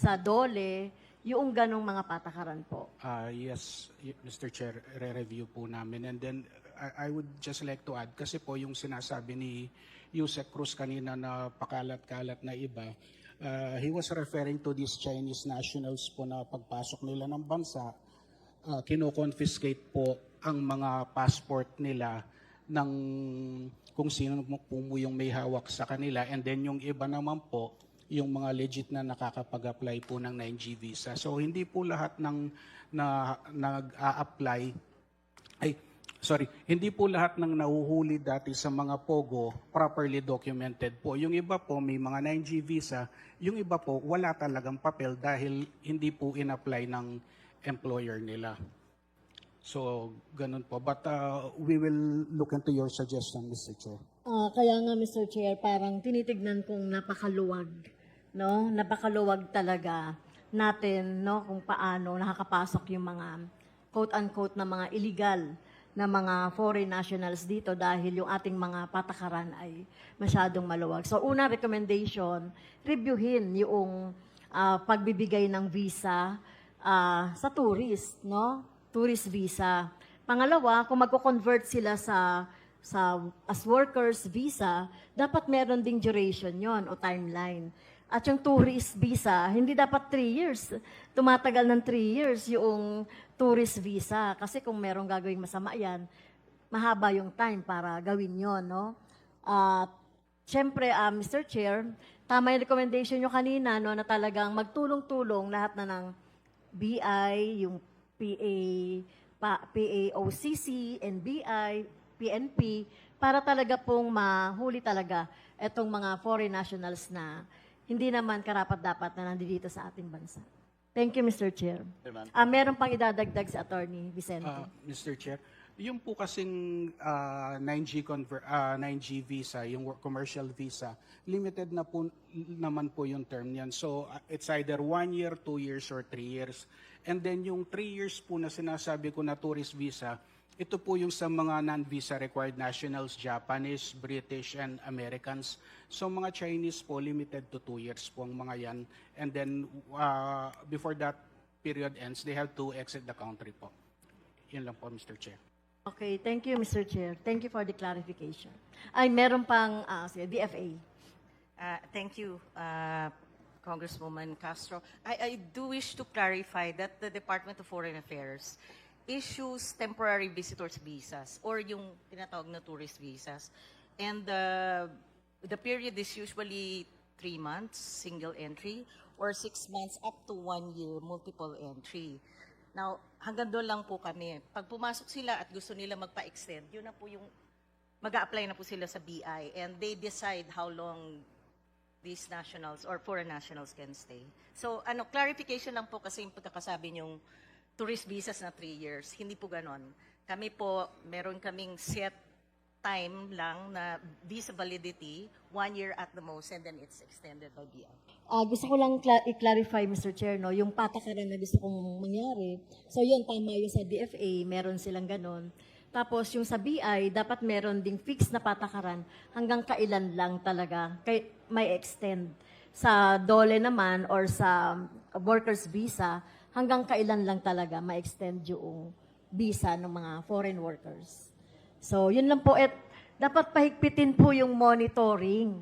sa DOLE yung ganong mga patakaran po. Uh, yes, Mr. Chair, re-review po namin. And then I, I would just like to add, kasi po yung sinasabi ni Yusek Cruz kanina na pakalat-kalat na iba, uh, he was referring to these Chinese nationals po na pagpasok nila ng bansa, uh, kino-confiscate po ang mga passport nila ng kung sino po yung may hawak sa kanila and then yung iba naman po yung mga legit na nakakapag-apply po ng 9G visa. So hindi po lahat ng na nag-a-apply ay sorry, hindi po lahat ng nahuhuli dati sa mga pogo properly documented po. Yung iba po may mga 9G visa, yung iba po wala talagang papel dahil hindi po in-apply ng employer nila. So, ganun po. But uh, we will look into your suggestion, Mr. Chair. Ah, kaya nga Mr. Chair, parang tinitignan kong napakaluwag, no? Napakaluwag talaga natin, no, kung paano nakakapasok yung mga quote-unquote na mga illegal na mga foreign nationals dito dahil yung ating mga patakaran ay masyadong maluwag. So, una recommendation, reviewin yung ah, pagbibigay ng visa ah, sa tourist, no? Tourist visa. Pangalawa, kung magko-convert sila sa sa as workers visa, dapat meron ding duration yon o timeline. At yung tourist visa, hindi dapat 3 years. Tumatagal ng 3 years yung tourist visa. Kasi kung merong gagawing masama yan, mahaba yung time para gawin yon, no? At Siyempre, ah, Mr. Chair, tama yung recommendation nyo kanina no, na talagang magtulong-tulong lahat na ng BI, yung PA, pa, PAOCC, NBI, PNP, para talaga pong mahuli talaga itong mga foreign nationals na hindi naman karapat-dapat na nandito sa ating bansa. Thank you, Mr. Chair. Ah, meron pang idadagdag si Attorney Vicente. Uh, Mr. Chair, yung po kasing uh, 9G conver- uh, 9G visa, yung work commercial visa, limited na po naman po yung term niyan. So uh, it's either one year, two years, or three years. And then yung three years po na sinasabi ko na tourist visa, ito po yung sa mga non-visa required nationals, Japanese, British, and Americans. So mga Chinese po, limited to two years po ang mga yan. And then uh, before that period ends, they have to exit the country po. Yun lang po, Mr. Chair. Okay, thank you, Mr. Chair. Thank you for the clarification. Ay, meron pang ah, sige, DFA. Uh, Thank you, uh, Congresswoman Castro. I, I do wish to clarify that the Department of Foreign Affairs issues temporary visitors visas or yung tinatawag na tourist visas. And uh, the period is usually three months, single entry, or six months up to one year, multiple entry. Now, hanggang doon lang po kami. Pag pumasok sila at gusto nila magpa-extend, yun na po yung mag apply na po sila sa BI and they decide how long these nationals or foreign nationals can stay. So, ano, clarification lang po kasi yung pagkakasabi yung tourist visas na three years. Hindi po ganon. Kami po, meron kaming set time lang na visa validity, one year at the most, and then it's extended by BI. Ah, gusto ko lang cla- i-clarify, Mr. Chair, no, yung patakaran na gusto kong mangyari. So yun, tama yung sa DFA, meron silang ganon. Tapos yung sa BI, dapat meron ding fixed na patakaran hanggang kailan lang talaga kay, may extend. Sa DOLE naman or sa workers visa, hanggang kailan lang talaga ma-extend yung visa ng mga foreign workers. So, yun lang po. At dapat pahigpitin po yung monitoring.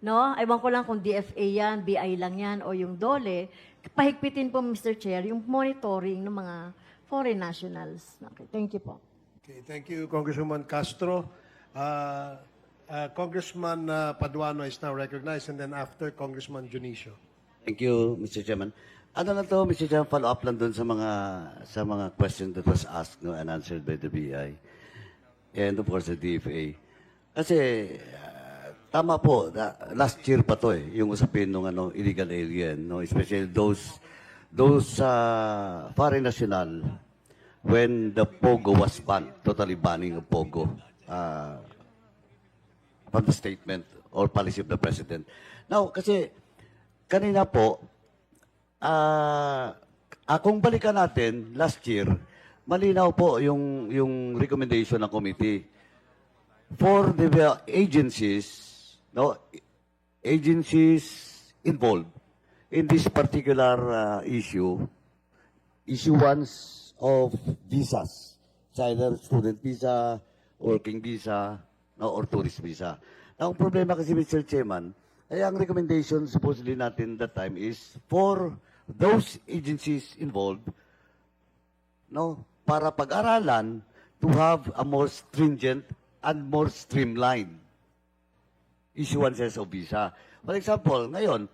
No? Ewan ko lang kung DFA yan, BI lang yan, o yung DOLE. Pahigpitin po, Mr. Chair, yung monitoring ng mga foreign nationals. Okay, thank you po. Okay, thank you, Congresswoman Castro. Uh, uh, Congressman uh, Paduano is now recognized, and then after, Congressman Junicio. Thank you, Mr. Chairman. Ano na to, Mr. Chairman, follow up lang dun sa mga sa mga question that was asked no, and answered by the BI. And of course, the DFA. Kasi, uh, tama po, na- last year pa to eh, yung usapin ng ano, illegal alien, no? especially those those uh, foreign national when the POGO was banned, totally banning of POGO. Uh, from the statement or policy of the President. Now, kasi kanina po, ah akong balikan natin last year, malinaw po yung, yung recommendation ng committee for the agencies, no, agencies involved in this particular uh, issue, issuance of visas, either student visa, working visa, no, or tourist visa. Now, ang problema kasi, Mr. Chairman, ay ang recommendation supposedly natin that time is for those agencies involved, no, para pag-aralan to have a more stringent and more streamlined issuances of visa. For example, ngayon,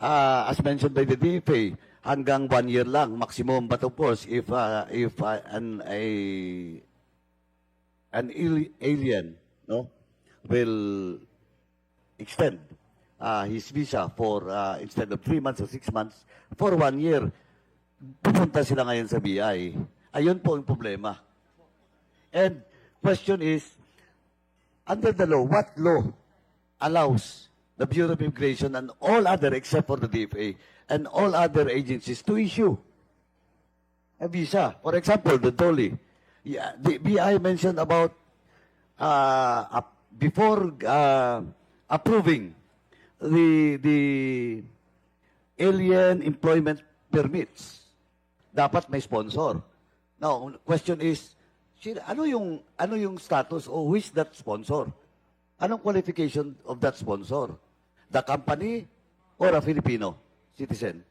uh, as mentioned by the DFA, hanggang one year lang maximum. But of course, if uh, if uh, an a an alien, no, will extend uh, his visa for uh, instead of three months or six months for one year, pupunta sila ngayon sa BI. Ayun po ang problema. And question is, under the law, what law allows the Bureau of Immigration and all other except for the DFA and all other agencies to issue a visa? For example, the DOLI. Yeah, the BI mentioned about uh, before uh, approving the the alien employment permits, dapat may sponsor. Now, question is, ano yung ano yung status or who is that sponsor? Anong qualification of that sponsor? The company or a Filipino citizen?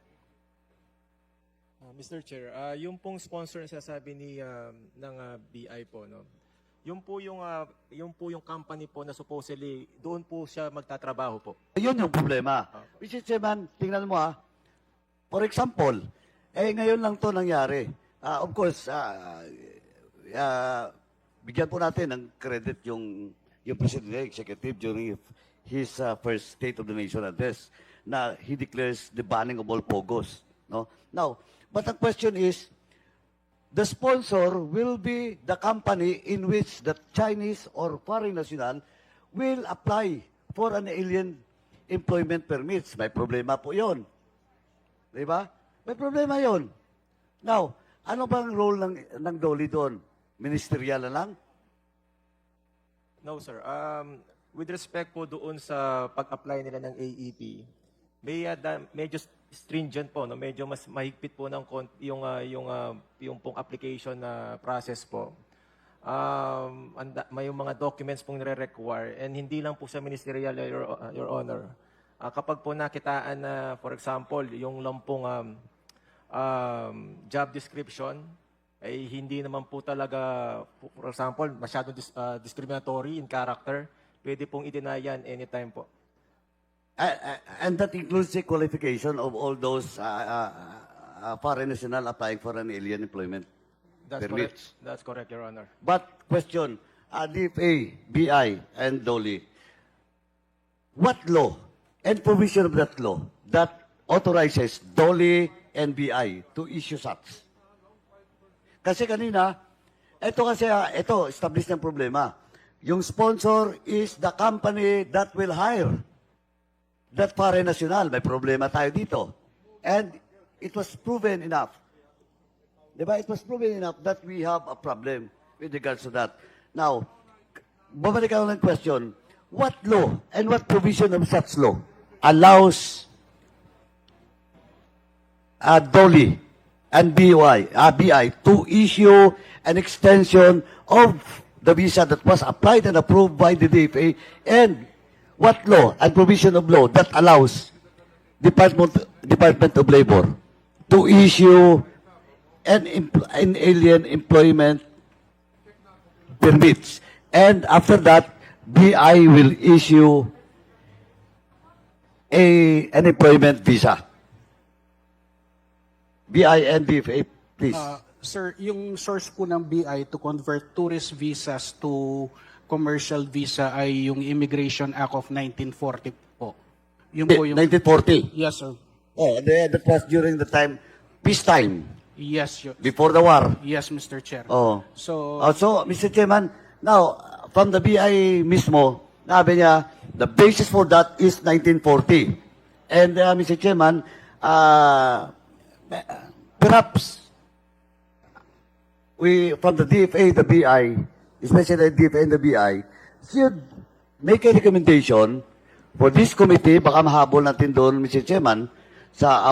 Ah, Mr. Chair, ah, yung pong sponsor na sinasabi ni um, ng ah, BI po, no. Yung po yung ah, yung po yung company po na supposedly doon po siya magtatrabaho po. Yun yung problema. Mr. Chairman, tingnan mo ha. For example, eh ngayon lang to nangyari. Ah, of course, ah, ah, bigyan po natin ng credit yung yung President Executive during his ah, first State of the Nation address na he declares the banning of all pogos. No? Now, but the question is, the sponsor will be the company in which the Chinese or foreign national will apply for an alien employment permits. May problema po yon. Di ba? May problema yon. Now, ano bang role ng, ng DOLI doon? Ministerial na lang? No, sir. Um, with respect po doon sa pag-apply nila ng AEP, may da- medyo stringent po, no? Medyo mas mahigpit po ng yung ah, yung ah, yung pong application na process po. Um, anda, may mga documents pong nire-require and hindi lang po sa ministerial your, ah, your honor. Ah, kapag po nakitaan na for example, yung lampong um, um, job description ay hindi naman po talaga, for example, masyadong dis- ah, discriminatory in character, pwede pong i-deny yan anytime po. Uh, and that includes the qualification of all those uh, uh, uh, foreign national applying for an alien employment That's permits. correct. That's correct, Your Honor. But question, uh, DFA, BI, and DOLI, what law and provision of that law that authorizes DOLI and BI to issue such? Kasi kanina, ito kasi, ah, ito, established ng problema. Yung sponsor is the company that will hire that foreign national. May problema tayo dito. And it was proven enough Di ba? It was proven enough that we have a problem with regards to that. Now, babalik ako ng question, what law and what provision of such law allows uh, DOLI and BOI, uh, BI to issue an extension of the visa that was applied and approved by the DFA and what law and provision of law that allows Department, Department of Labor to issue an, empl- an alien employment permits. And after that, BI will issue a, an employment visa. BI and DFA, please. Uh, sir, yung source po ng BI to convert tourist visas to commercial visa ay yung Immigration Act of 1940 po. Yung po yung 1940. Yes, sir. Oh, the, that was during the time, peacetime, Yes, yo- before the war. yes, Mr. Chair. Oh. So, Uh, so, Mr. Chairman, now, from the BI mismo, nabi niya, the basis for that is 1940. And, uh, Mr. Chairman, uh, perhaps we, from the DFA, the BI, especially DFA and the BI, should make a recommendation for this committee, baka mahabol natin doon, Mr. Chairman, sa